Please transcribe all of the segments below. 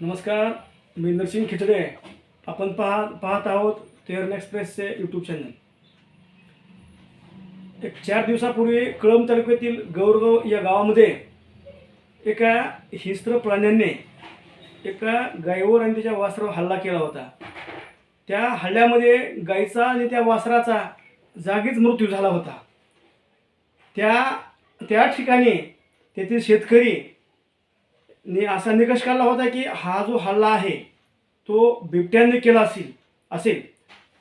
नमस्कार मी नरसिंग खिचडे. आपण पहा पाहत आहोत तेरण एक्सप्रेसचे यूट्यूब चॅनल एक चार दिवसापूर्वी कळंब तालुक्यातील गौरगाव या गावामध्ये एका हिस्त्र प्राण्यांनी एका गायीवर आणि त्याच्या वासरावर हल्ला केला होता. त्या हल्ल्यामध्ये गायीचा आणि त्या वासराचा जागीच मृत्यू झाला होता. त्या त्या ठिकाणी तेथील शेतकरी ने असा निकष काढला होता की हा जो हल्ला आहे तो बिबट्याने केला असेल असेल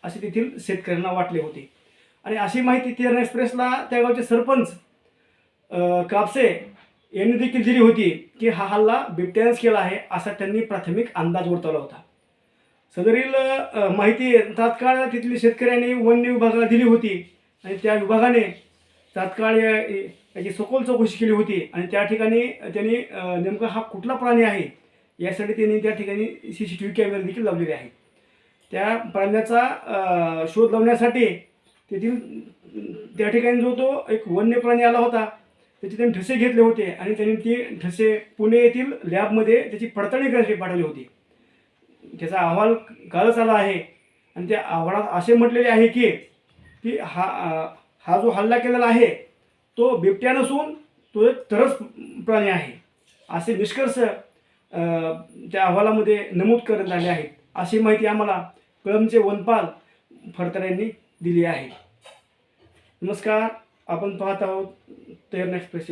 असे तेथील शेतकऱ्यांना वाटले होते. आणि अशी माहिती तेरण एक्सप्रेसला त्या गावचे सरपंच कापसे यांनी देखील दिली होती की हा हल्ला बिबट्यानेच केला आहे असा त्यांनी प्राथमिक अंदाज वर्तवला होता. सदरील माहिती तात्काळ तिथली शेतकऱ्यांनी वन्य विभागाला दिली होती आणि त्या विभागाने तात्काळ या- याची सखोल चौकशी केली होती. आणि त्या ठिकाणी त्यांनी नेमका हा कुठला प्राणी आहे यासाठी त्यांनी त्या ठिकाणी सी सी टी व्ही कॅमेरे देखील लावलेले आहेत. त्या प्राण्याचा शोध लावण्यासाठी तेथील त्या ठिकाणी जो तो एक वन्य प्राणी आला होता त्याचे त्यांनी ठसे घेतले होते आणि त्यांनी ती ठसे पुणे येथील लॅबमध्ये त्याची पडताळणी करण्यासाठी पाठवली होती. त्याचा अहवाल कालच आला आहे. आणि त्या अहवालात असे म्हटलेले आहे की की हा हा जो हल्ला केलेला आहे तो बिबट्या नसून तो एक तरस प्राणी आहे. असे निष्कर्ष त्या अहवालामध्ये नमूद करण्यात आले आहेत. अशी माहिती आम्हाला कळमचे वनपाल फडतर यांनी दिली आहे. नमस्कार आपण पाहत आहोत तेरण एक्सप्रेस